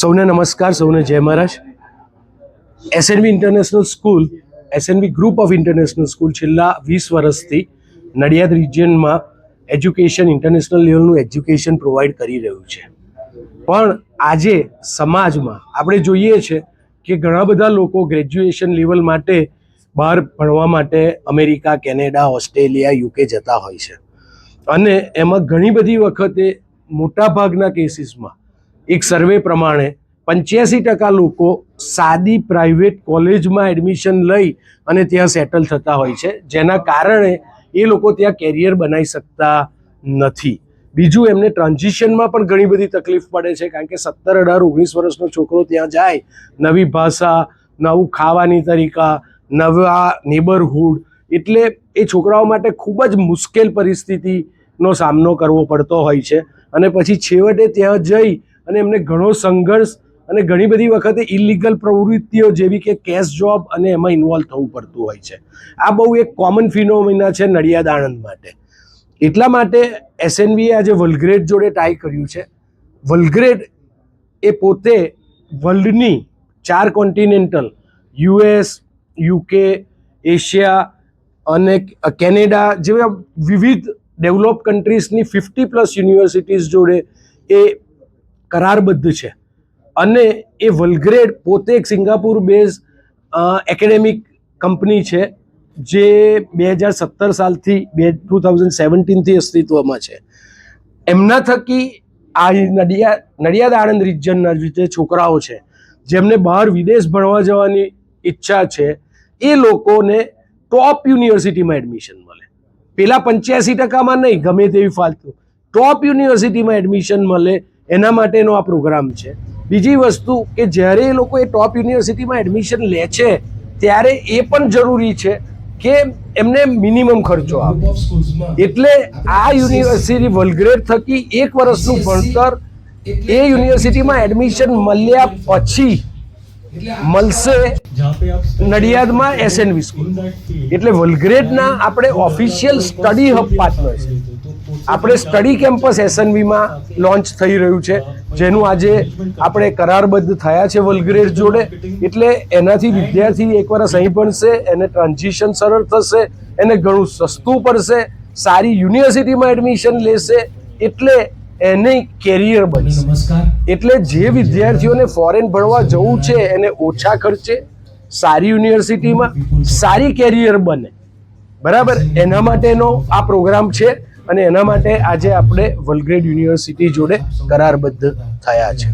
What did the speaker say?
સૌને નમસ્કાર, સૌને જય Maharaj. SNB international school SNB group of international school છેલ્લા વીસ વર્ષથી નડિયાદ રિજિયનમાં એજ્યુકેશન ઇન્ટરનેશનલ લેવલનું એજ્યુકેશન પ્રોવાઈડ કરી રહ્યું છે. પણ આજે સમાજમાં આપણે જોઈએ છે કે ઘણા બધા લોકો ગ્રેજ્યુએશન લેવલ માટે બહાર ભણવા માટે અમેરિકા, કેનેડા, ઓસ્ટ્રેલિયા, યુકે જતા હોય છે. અને એમાં ઘણી બધી વખતે મોટાભાગના કેસીસમાં એક સર્વે પ્રમાણે પંચ્યાસી ટકા લોકો સાદી પ્રાઇવેટ કોલેજમાં એડમિશન લઈ અને ત્યાં સેટલ થતા હોય છે. જેના કારણે એ લોકો ત્યાં કેરિયર બનાવી શકતા નથી. બીજું એમને ટ્રાન્ઝિશનમાં પણ ઘણી બધી તકલીફ પડે છે, કારણ કે સત્તર અઢાર ઓગણીસ વર્ષનો છોકરો ત્યાં જાય, નવી ભાષા, નવું ખાવાની તરીકા, નવા નેબરહુડ એટલે એ છોકરાઓ માટે ખૂબ જ મુશ્કેલ પરિસ્થિતિનો સામનો કરવો પડતો હોય છે. અને પછી છેવટે ત્યાં જઈ અને એમને ઘણો સંઘર્ષ અને ઘણી બધી વખતે ઇલીગલ પ્રવૃત્તિઓ જેવી કે કેશ જોબ અને એમાં ઇન્વોલ્વ થવું પડતું હોય છે. આ બહુ એક કોમન ફિનોમિના છે નડિયાદ આણંદ માટે. એટલા માટે એસએનવીએ આજે વલગ્રેડ જોડે ટાઈ કર્યું છે. વલગ્રેડ એ પોતે વર્લ્ડની ચાર કોન્ટિનેન્ટલ યુએસ યુકે એશિયા અને કેનેડા જેવા વિવિધ ડેવલપ કન્ટ્રીઝની ફિફ્ટી પ્લસ યુનિવર્સિટીઝ જોડે એ કરારબદ્ધ છે. અને એ વલગ્રેડ પોતે એક સિંગાપુર બેઝ એકેડેમિક કંપની છે, જે બે હજાર સત્તર સાલથી બે, ટુ થાઉઝન્ડ સેવન્ટીનથી અસ્તિત્વમાં છે. એમના થકી આ નડિયાદ નડિયાદ આણંદ રિજનના જે છોકરાઓ છે, જેમને બહાર વિદેશ ભણવા જવાની ઈચ્છા છે, એ લોકોને ટોપ યુનિવર્સિટીમાં એડમિશન મળે. પેલા પંચ્યાસી ટકામાં નહીં, ગમે તેવી ફાલતુ. ટોપ યુનિવર્સિટીમાં એડમિશન મળે એના માટેનો આ પ્રોગ્રામ છે. બીજી વસ્તુ કે જ્યારે એ લોકો એ ટોપ યુનિવર્સિટીમાં એડમિશન લે છે ત્યારે એ પણ જરૂરી છે કે એમને મિનિમમ ખર્ચો આવે. એટલે આ યુનિવર્સિટી વલગ્રેડ થકી એક વર્ષનું ભણતર એ યુનિવર્સિટીમાં એડમિશન મળ્યા પછી મળશે નડિયાદમાં એસએનવી સ્કૂલ એટલે વલગ્રેડના આપણે ઓફિશિયલ સ્ટડી હબ પાર્ટનર છે. આપણે સ્ટડી કેમ્પસ એસએનવીમાં લોન્ચ થઈ રહ્યું છે. જેનું આજે આપણે કરારબદ્ધ થયા છે વલગ્રેડ જોડે. એટલે એનાથી વિદ્યાર્થી એક વર્ષ અહીં ભણશે, એને ટ્રાન્ઝિશન સરળ થશે, એને ઘણું સસ્તું પડશે, સારી યુનિવર્સિટીમાં એડમિશન લેશે. એટલે એને કેરિયર બનશે. નમસ્કાર. એટલે જે વિદ્યાર્થીઓને ફોરેન ભણવા જવું છે એને ઓછા ખર્ચે સારી યુનિવર્સિટીમાં સારી કેરિયર બને. બરાબર? એના માટેનો આ પ્રોગ્રામ છે અને એના માટે આજે આપણે વલગ્રેડ યુનિવર્સિટી જોડે કરારબદ્ધ થયા છે.